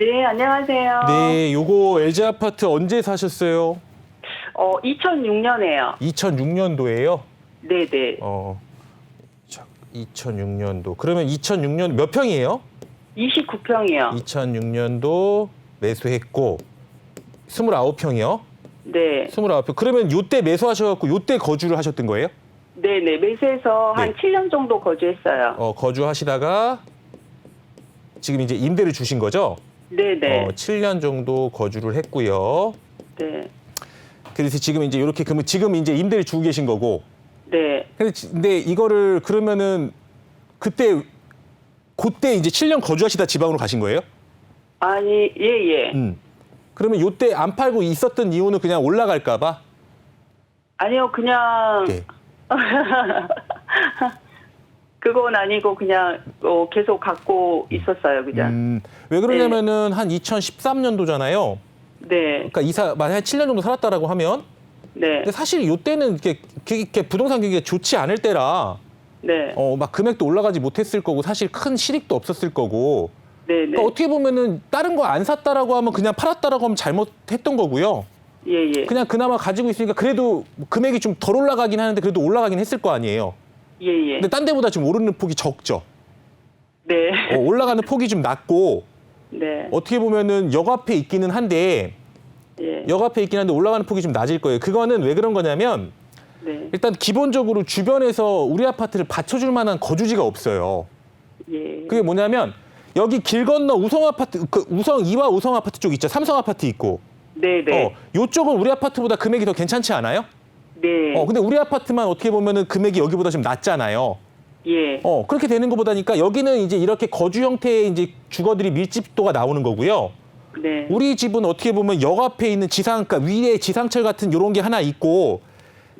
네, 안녕하세요. 네, 요거 LG 아파트 언제 사셨어요? 어, 2006년에요. 2006년도예요. 네, 네. 어, 자, 2006년도. 그러면 2006년 몇 평이에요? 29평이요. 2006년도 매수했고 29평이요. 네. 29평. 그러면 요때 매수하셔 갖고 요때 거주를 하셨던 거예요? 네, 네. 매수해서 네. 한 7년 정도 거주했어요. 어, 거주하시다가 지금 이제 임대를 주신 거죠? 네, 네. 어, 7년 정도 거주를 했고요. 네. 그래서 지금 이제 이렇게 그러면 지금 이제 임대를 주고 계신 거고. 네. 근데, 지- 근데 이거를 그러면은 그때 그때 이제 7년 거주하시다 지방으로 가신 거예요? 아니, 예, 예. 음. 그러면 요때 안 팔고 있었던 이유는 그냥 올라갈까 봐? 아니요, 그냥 네. 그건 아니고 그냥 어, 계속 갖고 있었어요, 그냥. 음, 왜 그러냐면은 한 2013년도잖아요. 네. 그러니까 이사 만약 7년 정도 살았다라고 하면 네. 근데 사실 요때는 이렇게, 이렇게 부동산 경기가 좋지 않을 때라 네. 어 막 금액도 올라가지 못했을 거고 사실 큰 실익도 없었을 거고 네, 네. 그러니까 어떻게 보면은 다른 거 안 샀다라고 하면 그냥 팔았다라고 하면 잘못했던 거고요. 예, 예. 그냥 그나마 가지고 있으니까 그래도 금액이 좀 덜 올라가긴 하는데 그래도 올라가긴 했을 거 아니에요. 예, 예. 근데 딴 데보다 지금 오르는 폭이 적죠. 네. 어, 올라가는 폭이 좀 낮고 네. 어떻게 보면은 역 앞에 있기는 한데 예. 역 앞에 있긴 한데 올라가는 폭이 좀 낮을 거예요. 그거는 왜 그런 거냐면 네. 일단 기본적으로 주변에서 우리 아파트를 받쳐줄 만한 거주지가 없어요. 예. 그게 뭐냐면 여기 길 건너 우성 아파트, 그 우성 이화 우성 아파트 쪽 있죠. 삼성 아파트 있고. 네, 네. 어, 요쪽은 우리 아파트보다 금액이 더 괜찮지 않아요? 네. 어, 근데 우리 아파트만 어떻게 보면은 금액이 여기보다 좀 낮잖아요. 예. 어, 그렇게 되는 것보다니까 여기는 이제 이렇게 거주 형태의 이제 주거들이 밀집도가 나오는 거고요. 네. 우리 집은 어떻게 보면 역 앞에 있는 지상, 그러니까 위에 지상철 같은 이런 게 하나 있고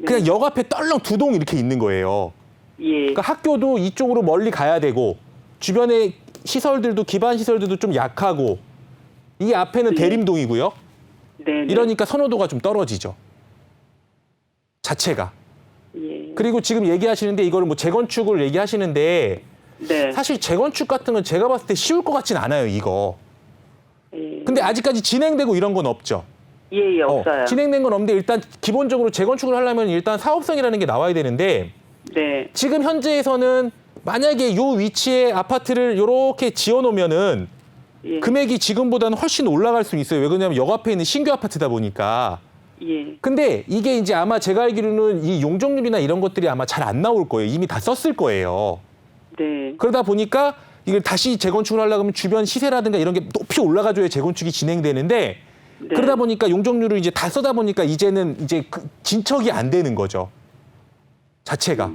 그냥 역 앞에 떨렁 두 동 이렇게 있는 거예요. 예. 그러니까 학교도 이쪽으로 멀리 가야 되고 주변에 시설들도 기반 시설들도 좀 약하고 이 앞에는 네. 대림동이고요. 네. 네. 이러니까 선호도가 좀 떨어지죠. 자체가. 예. 그리고 지금 얘기하시는데 이거를 뭐 재건축을 얘기하시는데 네. 사실 재건축 같은 건 제가 봤을 때 쉬울 것 같진 않아요, 이거. 예. 근데 아직까지 진행되고 이런 건 없죠. 예, 예, 어, 없어요. 진행된 건 없는데 일단 기본적으로 재건축을 하려면 일단 사업성이라는 게 나와야 되는데 네. 지금 현재에서는 만약에 요 위치에 아파트를 이렇게 지어 놓으면은 예. 금액이 지금보다는 훨씬 올라갈 수 있어요. 왜 그러냐면 역 앞에 있는 신규 아파트다 보니까. 예. 근데 이게 이제 아마 제가 알기로는 이 용적률이나 이런 것들이 아마 잘 안 나올 거예요. 이미 다 썼을 거예요. 네. 그러다 보니까 이걸 다시 재건축을 하려고 하면 주변 시세라든가 이런 게 높이 올라가줘야 재건축이 진행되는데 네. 그러다 보니까 용적률을 이제 다 써다 보니까 이제는 이제 그 진척이 안 되는 거죠. 자체가.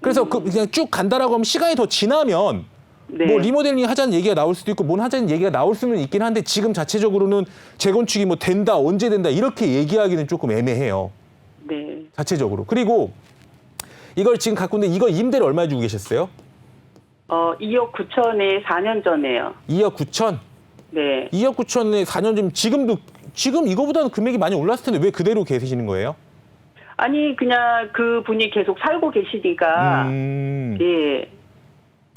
그래서 그 그냥 쭉 간다라고 하면 시간이 더 지나면 네. 뭐 리모델링 하자는 얘기가 나올 수도 있고 뭔 하자는 얘기가 나올 수는 있긴 한데 지금 자체적으로는 재건축이 뭐 된다 언제 된다 이렇게 얘기하기는 조금 애매해요. 네. 자체적으로. 그리고 이걸 지금 갖고 있는데 이거 임대를 얼마 주고 계셨어요? 어, 2억 9천에 4년 전에요. 2억 9천? 네. 2억 9천에 4년 전 지금도 지금 이거보다는 금액이 많이 올랐을 텐데 왜 그대로 계시는 거예요? 아니, 그냥 그 분이 계속 살고 계시니까. 음. 예.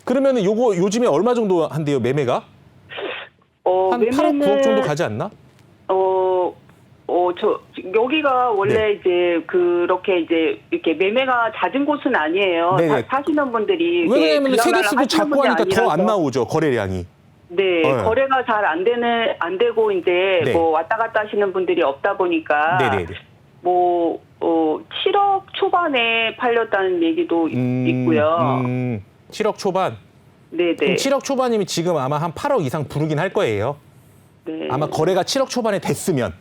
그러면은 요거 요즘에 얼마 정도 한대요 매매가? 어, 한 8억 9억 정도 가지 않나? 어, 어, 저, 여기가 원래 네. 이제 그렇게 이제 이렇게 매매가 잦은 곳은 아니에요. 네네. 사, 사시는 분들이. 왜 이렇게 그러냐면 세대 수도 하시는 작고 하니까 더 안. 나오죠 거래량이. 네, 네. 거래가 잘 안 되는 안 되고 이제 네. 뭐 왔다 갔다 하시는 분들이 없다 보니까 네네. 뭐 어, 7억 초반에 팔렸다는 얘기도 있- 있고요. 음, 7억 초반. 네, 그럼 네. 7억 초반이면 지금 아마 한 8억 이상 부르긴 할 거예요. 네. 아마 거래가 7억 초반에 됐으면.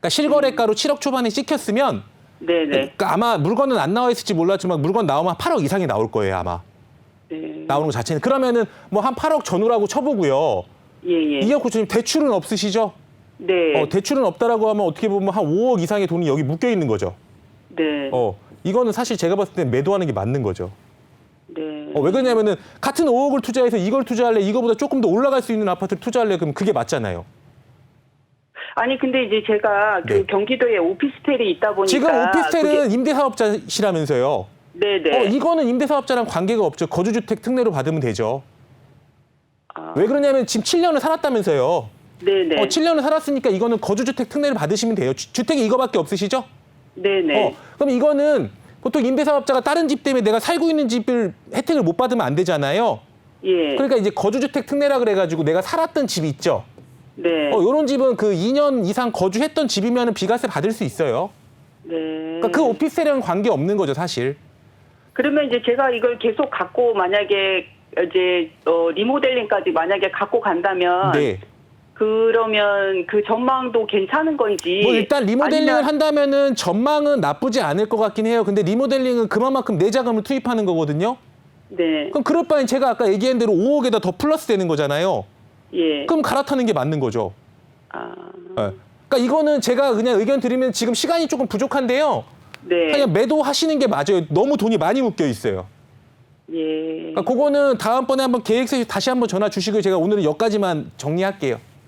그러니까 실거래가로 7억 초반에 찍혔으면 네, 네. 그러니까 아마 물건은 안 나와 있을지 몰랐지만 물건 나오면 8억 이상이 나올 거예요 아마 네. 나오는 것 자체는 그러면은 뭐 한 8억 전후라고 쳐보고요 예, 예. 2억 9천님 대출은 없으시죠? 네. 어, 대출은 없다라고 하면 어떻게 보면 한 5억 이상의 돈이 여기 묶여 있는 거죠. 네. 어 이거는 사실 제가 봤을 때 매도하는 게 맞는 거죠. 네. 어, 왜 그러냐면은 같은 5억을 투자해서 이걸 투자할래 이거보다 조금 더 올라갈 수 있는 아파트를 투자할래 그럼 그게 맞잖아요. 아니 근데 이제 제가 그 네. 경기도에 오피스텔이 있다 보니까 지금 오피스텔은 그게- 임대사업자시라면서요. 네, 네. 어, 이거는 임대사업자랑 관계가 없죠. 거주주택 특례로 받으면 되죠. 아, 왜 그러냐면 지금 7년을 살았다면서요. 네네. 어, 7년을 살았으니까 이거는 거주주택 특례를 받으시면 돼요. 주, 주택이 이거밖에 없으시죠? 네네. 어, 그럼 이거는 보통 임대사업자가 다른 집 때문에 내가 살고 있는 집을 혜택을 못 받으면 안 되잖아요. 예. 그러니까 이제 거주주택 특례라 그래가지고 내가 살았던 집 있죠. 네. 어, 요런 집은 그 2년 이상 거주했던 집이면 비과세 받을 수 있어요. 네. 그러니까 그 오피스텔이랑 관계 없는 거죠, 사실. 그러면 이제 제가 이걸 계속 갖고 만약에 이제 어, 리모델링까지 만약에 갖고 간다면 네. 그러면 그 전망도 괜찮은 건지 뭐 일단 리모델링을 아니면- 한다면은 전망은 나쁘지 않을 것 같긴 해요. 근데 리모델링은 그만큼 내 자금을 투입하는 거거든요. 네. 그럼 그럴 바엔 제가 아까 얘기한 대로 5억에다 더 플러스 되는 거잖아요. 예. 그럼 갈아타는 게 맞는 거죠. 아. 예. 그러니까 이거는 제가 그냥 의견 드리면 지금 시간이 조금 부족한데요. 네. 그냥 매도하시는 게 맞아요. 너무 돈이 많이 묶여 있어요. 예. 그러니까 그거는 다음번에 한번 계획서 다시 한번 전화 주시고 제가 오늘은 여기까지만 정리할게요.